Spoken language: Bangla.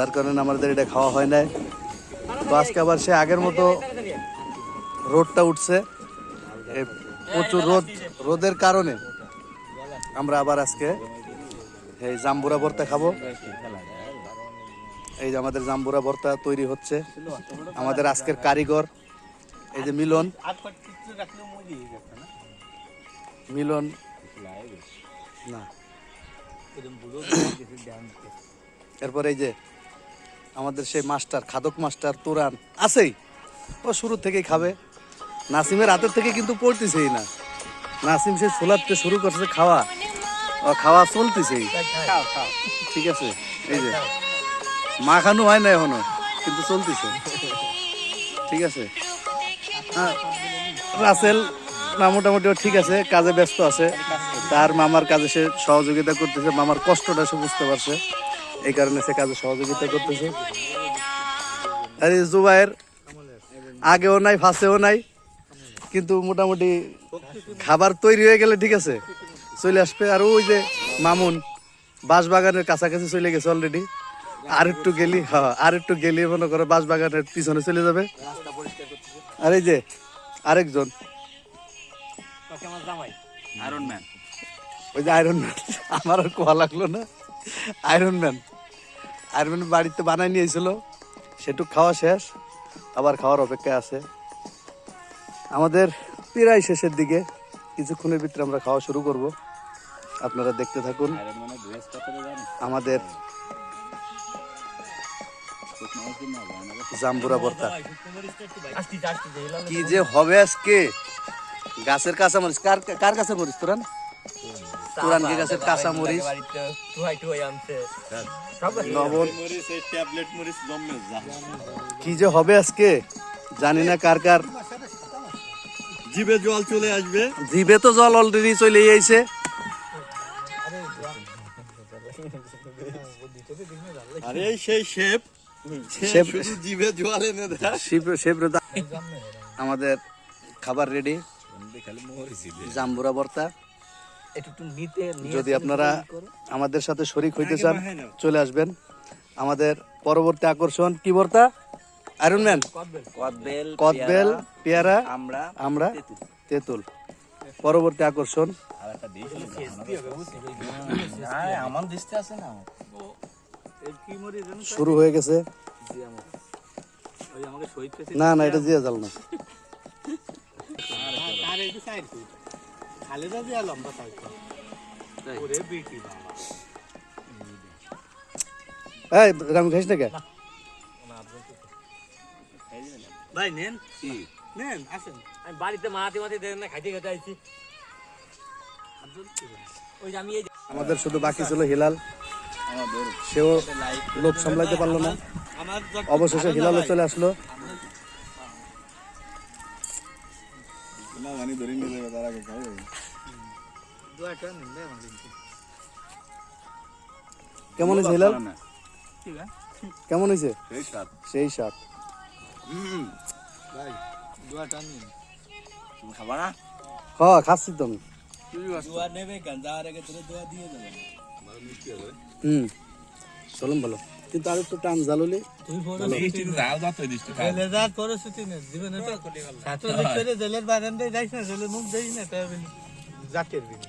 যার কারণে আমাদের এটা খাওয়া হয় নাই। তো আজকে আবার সে আগের মতো রোদটা উঠছে। প্রচুর রোদ, রোদের কারণে আমরা আবার আজকে এই জাম্বুরা ভর্তা খাব। এই যে আমাদের জাম্বুরা ভর্তা তৈরি হচ্ছে। আমাদের আজকের কারিগর, এই যে মিলন। মিলন। না। এরপর এই যে আমাদের সেই মাস্টার খাদক মাস্টার তোরান আছেই। ও শুরু থেকেই খাবে। নাসিমের হাতের থেকে কিন্তু পড়তেছেই না। নাসিম সে ছোলাতে শুরু করছে খাওয়া। ও খাওয়া চলতেছেই। ঠিক আছে? এই যে। মাখানো হয় না এখনও কিন্তু চলতেছে। ঠিক আছে? হ্যাঁ, রাসেল না মোটামুটি ও ঠিক আছে কাজে ব্যস্ত আছে। তার মামার কাজে সে সহযোগিতা করতেছে মামার কষ্টটা সে বুঝতে পারছে। এই কারণে সে কাজে সহযোগিতা করতেছে। আরে জুবাইয়ের আগেও নাই ফাঁসেও নাই কিন্তু মোটামুটি খাবার তৈরি হয়ে গেলে ঠিক আছে। চলে আসবে। আর ওই যে মামুন বাঁশবাগানের কাছাকাছি চলে গেছে অলরেডি আর একটু গেলি হ্যাঁ আর একটু গেলি মনে করো বাঁশবাগানের পিছনে চলে যাবে। আর এই যে আরেকজন। আয়রন ম্যান ওই যে আয়রন ম্যান আমার আর কোয়া লাগল না। আয়রন ম্যান ম্যান বাড়িতে বানাই নিয়েছিল। সেটুক খাওয়া শেষ, আবার খাওয়ার অপেক্ষা আছে। আমাদের প্রায় শেষের দিকে, কিছুক্ষণের ভিতরে আমরা খাওয়া শুরু করব। আপনারা দেখতে থাকুন। আমাদের জাম্বুরা ভর্তা। কি যে হবে আজকে? গাছের কাঁচা মরিচ কার কার কাছে মরিচ তোরান? তোরান কি গাছের কাঁচা মরিচ। লবণ মরিচ এই ট্যাবলেট মরিচ জমে যা। কি যে হবে আজকে? জানি না কার কার। জিভে জল চলে আসবে। জিভে তো জল অলরেডি চলে আইছে। আরে সেই শেপ। শেপ জিভে জল এনে শিব আমাদের খাবার রেডি জাম্বুরা ভর্তা। যদি আপনারা আমাদের সাথে শরিক হইতে চান চলে আসবেন। আমাদের পরবর্তী আকর্ষণ কি বর্তা? Iron man কদবেল। কদবেল পেয়ারা আমরা আমরা তেঁতুল। পরবর্তী আকর্ষণ। না। শুরু হয়ে গেছে। না না এটা দিয়ে জাল না এই রাম খাইস না কে? ভাই নেন। নেন আসেন। আমি বাড়িতে মাতি দেন না খাইতে খেতে আইছি। ওই যে আমি এই আমাদের শুধু বাকি ছিল হিলাল। সেও লোক সামলাইতে পারল না। অবশেষে হিলালও চলে আসলো। জানি ধরে নিয়ে যাবে তার আগে আমার কেমন হয়েছে হিলাল ঠিক আছে কেমন হয়েছে সেই সাত খাবা না হ খাচ্ছি তো আমি দুয়া নেবে গাঞ্জা আর আগে তোরে দুয়া দিয়ে দেবে হুম চলুন ভালো কিন্তু আর একটু টান না জাতের বিনি।